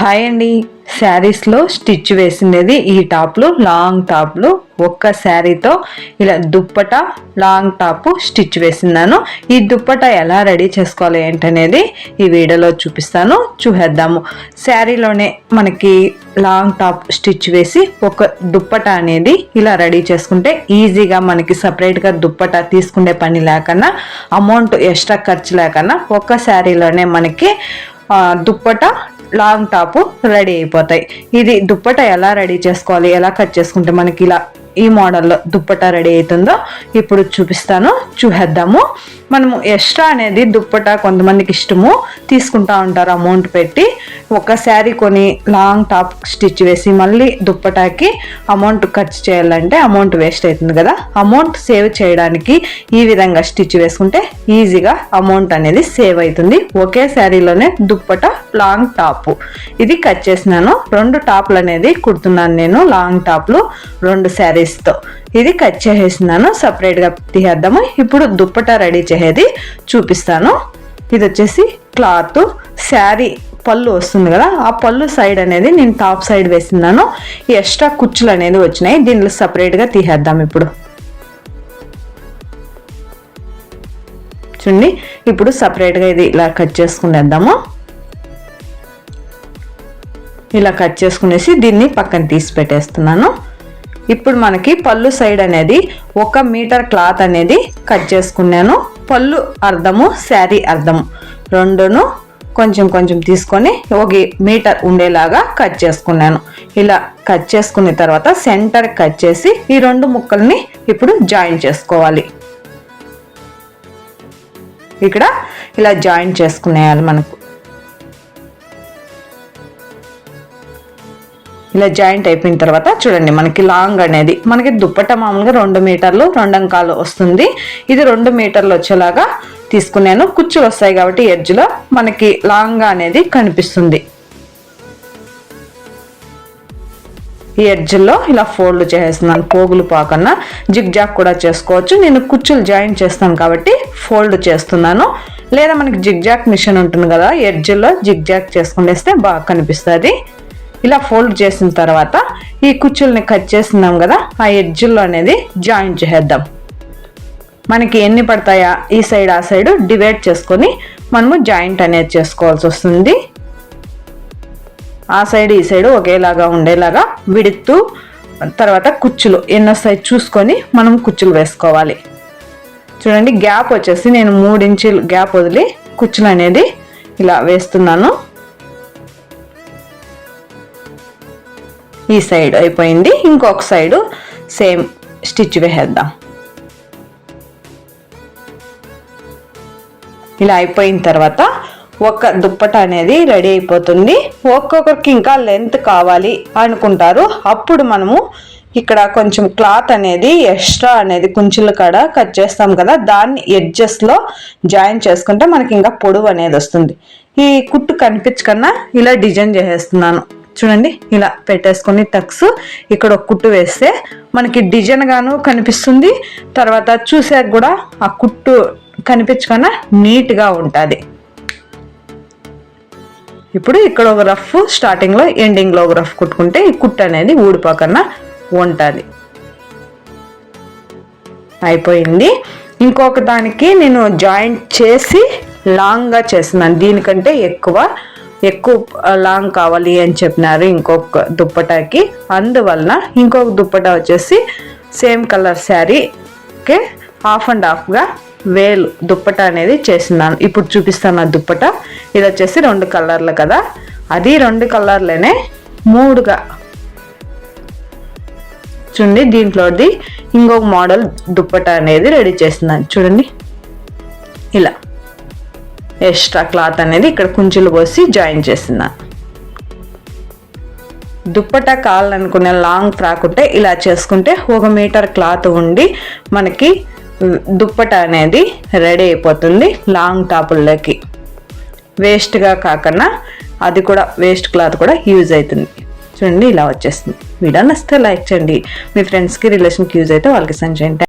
Hi అండి. శారీస్లో stitch వేసినది ఈ టాప్లు లాంగ్ టాప్లు. ఒక్క శారీతో ఇలా దుప్పట లాంగ్ టాప్ స్టిచ్ వేసిందాను ఈ దుప్పట ఎలా రెడీ చేసుకోవాలి ఏంటనేది ఈ వీడియోలో చూపిస్తాను. చూసేద్దాము. శారీలోనే మనకి లాంగ్ టాప్ స్టిచ్ వేసి ఒక దుప్పట అనేది ఇలా రెడీ చేసుకుంటే ఈజీగా మనకి సపరేట్గా దుప్పట తీసుకునే పని లేకన్నా అమౌంట్ ఎక్స్ట్రా ఖర్చు లేకన్నా ఒక్క శారీలోనే మనకి దుప్పట లాంగ్ టాప్ రెడీ అయిపోతాయి. ఇది దుప్పట ఎలా రెడీ చేసుకోవాలి? ఎలా కట్ చేసుకుంటే మనకి ఇలా ఈ మోడల్లో దుప్పట రెడీ అవుతుందో ఇప్పుడు చూపిస్తాను చూసేద్దాము. మనము ఎక్స్ట్రా అనేది దుప్పట కొంతమందికి ఇష్టము తీసుకుంటా ఉంటారు అమౌంట్ పెట్టి. ఒక శారీ కొని లాంగ్ టాప్ స్టిచ్ వేసి మళ్ళీ దుప్పటాకి అమౌంట్ ఖర్చు చేయాలంటే అమౌంట్ వేస్ట్ అవుతుంది కదా. అమౌంట్ సేవ్ చేయడానికి ఈ విధంగా స్టిచ్ వేసుకుంటే ఈజీగా అమౌంట్ అనేది సేవ్ అవుతుంది. ఒకే శారీలోనే దుప్పట లాంగ్ టాప్. ఇది కట్ చేసినాను. రెండు టాప్లు అనేది కుడుతున్నాను నేను లాంగ్ టాప్లు. రెండు శారీస్తో ఇది కట్ చేసేసినాను సపరేట్గా తీసేద్దాము. ఇప్పుడు దుప్పట రెడీ చేసేది చూపిస్తాను. ఇది వచ్చేసి క్లాత్. శారీ పళ్ళు వస్తుంది కదా ఆ పళ్ళు సైడ్ అనేది నేను టాప్ సైడ్ వేసినాను ఎక్స్ట్రా కుచ్చులు అనేది వచ్చినాయి. దీనిలో సపరేట్గా తీసేద్దాం ఇప్పుడు. చూడండి ఇప్పుడు సపరేట్గా ఇది ఇలా కట్ చేసుకునేద్దాము. ఇలా కట్ చేసుకునేసి దీన్ని పక్కన తీసి పెట్టేస్తున్నాను. ఇప్పుడు మనకి పళ్ళు సైడ్ అనేది ఒక మీటర్ క్లాత్ అనేది కట్ చేసుకున్నాను. పళ్ళు అర్థము శారీ అర్థము. రెండును కొంచెం కొంచెం తీసుకొని ఒక మీటర్ ఉండేలాగా కట్ చేసుకున్నాను. ఇలా కట్ చేసుకున్న తర్వాత సెంటర్ కట్ చేసి ఈ రెండు ముక్కల్ని ఇప్పుడు జాయిన్ చేసుకోవాలి. ఇక్కడ ఇలా జాయిన్ చేసుకునేయాలి మనకు. ఇలా జాయింట్ అయిపోయిన తర్వాత చూడండి మనకి లాంగ్ అనేది మనకి దుప్పట మామూలుగా రెండు మీటర్లు రెండు అంకాలు వస్తుంది. ఇది రెండు మీటర్లు వచ్చేలాగా తీసుకున్నాను. కుచ్చులు వస్తాయి కాబట్టి ఎడ్జ్లో మనకి లాంగ్ అనేది కనిపిస్తుంది. ఈ ఎడ్జ్లో ఇలా ఫోల్డ్ చేసేస్తున్నాను పోగులు పాకన్నా జిగ్ జాగ్ కూడా చేసుకోవచ్చు. నేను కుచ్చులు జాయిన్ చేస్తాను కాబట్టి ఫోల్డ్ చేస్తున్నాను. లేదా మనకి జిగ్ జాగ్ మిషన్ ఉంటుంది కదా ఎడ్జ్లో జిగ్ జాగ్ చేసుకునేస్తే బాగా కనిపిస్తుంది. ఇలా ఫోల్డ్ చేసిన తర్వాత ఈ కుచ్చుల్ని కట్ చేస్తున్నాం కదా ఆ ఎడ్జ్లో అనేది జాయిన్ చేసేద్దాం. మనకి ఎన్ని పడతాయా? ఈ సైడ్ ఆ సైడ్ డివైడ్ చేసుకొని మనము జాయింట్ అనేది చేసుకోవాల్సి వస్తుంది. ఆ సైడ్ ఈ సైడ్ ఒకేలాగా ఉండేలాగా విడుతూ తర్వాత కుచ్చులు ఎన్నో సైడ్ చూసుకొని మనం కుచ్చులు వేసుకోవాలి. చూడండి గ్యాప్ వచ్చేసి నేను మూడు ఇంచులు గ్యాప్ వదిలి కుచ్చులు అనేది ఇలా వేస్తున్నాను. ఈ సైడ్ అయిపోయింది. ఇంకొక సైడు సేమ్ స్టిచ్ వేసేద్దాం. ఇలా అయిపోయిన తర్వాత ఒక దుప్పట అనేది రెడీ అయిపోతుంది. ఒక్కొక్కరికి ఇంకా లెంత్ కావాలి అనుకుంటారు. అప్పుడు మనము ఇక్కడ కొంచెం క్లాత్ అనేది ఎక్స్ట్రా అనేది కుంచుల కాడ కట్ చేస్తాం కదా దాన్ని ఎడ్జస్ట్లో జాయిన్ చేసుకుంటే మనకి ఇంకా పొడవు అనేది వస్తుంది. ఈ కుట్టు కనిపించకన్నా ఇలా డిజైన్ చేసేస్తున్నాను. చూడండి ఇలా పెట్టేసుకొని టక్స్ ఇక్కడ ఒక కుట్టు వేస్తే మనకి డిజైన్ గాను కనిపిస్తుంది. తర్వాత చూసాక కూడా ఆ కుట్టు కనిపించకుండా నీట్గా ఉంటుంది. ఇప్పుడు ఇక్కడ ఒక రఫ్ స్టార్టింగ్లో ఎండింగ్లో ఒక రఫ్ కుట్టుకుంటే ఈ కుట్టు అనేది ఊడిపోకుండా ఉంటుంది. అయిపోయింది. ఇంకొక దానికి నేను జాయింట్ చేసి లాంగ్గా చేస్తున్నాను. దీనికంటే ఎక్కువ ఎక్కువ లాంగ్ కావాలి అని చెప్పినారు ఇంకొక దుప్పటాకి. అందువలన ఇంకొక దుప్పటా వచ్చేసి సేమ్ కలర్ శారీకి హాఫ్ అండ్ హాఫ్గా వేలు దుప్పట అనేది చేసినాను. ఇప్పుడు చూపిస్తాను ఆ దుప్పట. ఇది వచ్చేసి రెండు కలర్లు కదా. అది రెండు కలర్లోనే మూడుగా చూడండి దీంట్లోది ఇంకొక మోడల్ దుప్పట అనేది రెడీ చేస్తున్నాను. చూడండి. ఇలా. ఎక్స్ట్రా క్లాత్ అనేది ఇక్కడ కుంచులు పోసి జాయిన్ చేస్తున్నాను దుప్పట కావాలనుకునే లాంగ్ ఫ్రాక్ ఉంటే ఇలా చేసుకుంటే ఒక మీటర్ క్లాత్ ఉండి మనకి దుప్పట అనేది రెడీ అయిపోతుంది లాంగ్ టాపుల్లోకి. వేస్ట్గా కాకుండా అది కూడా వేస్ట్ క్లాత్ కూడా యూజ్ అవుతుంది. చూడండి ఇలా వచ్చేస్తుంది. వీడియో నచ్చితే లైక్ చేయండి. మీ ఫ్రెండ్స్కి రిలేషన్కి యూజ్ అయితే వాళ్ళకి సెండ్ చేయండి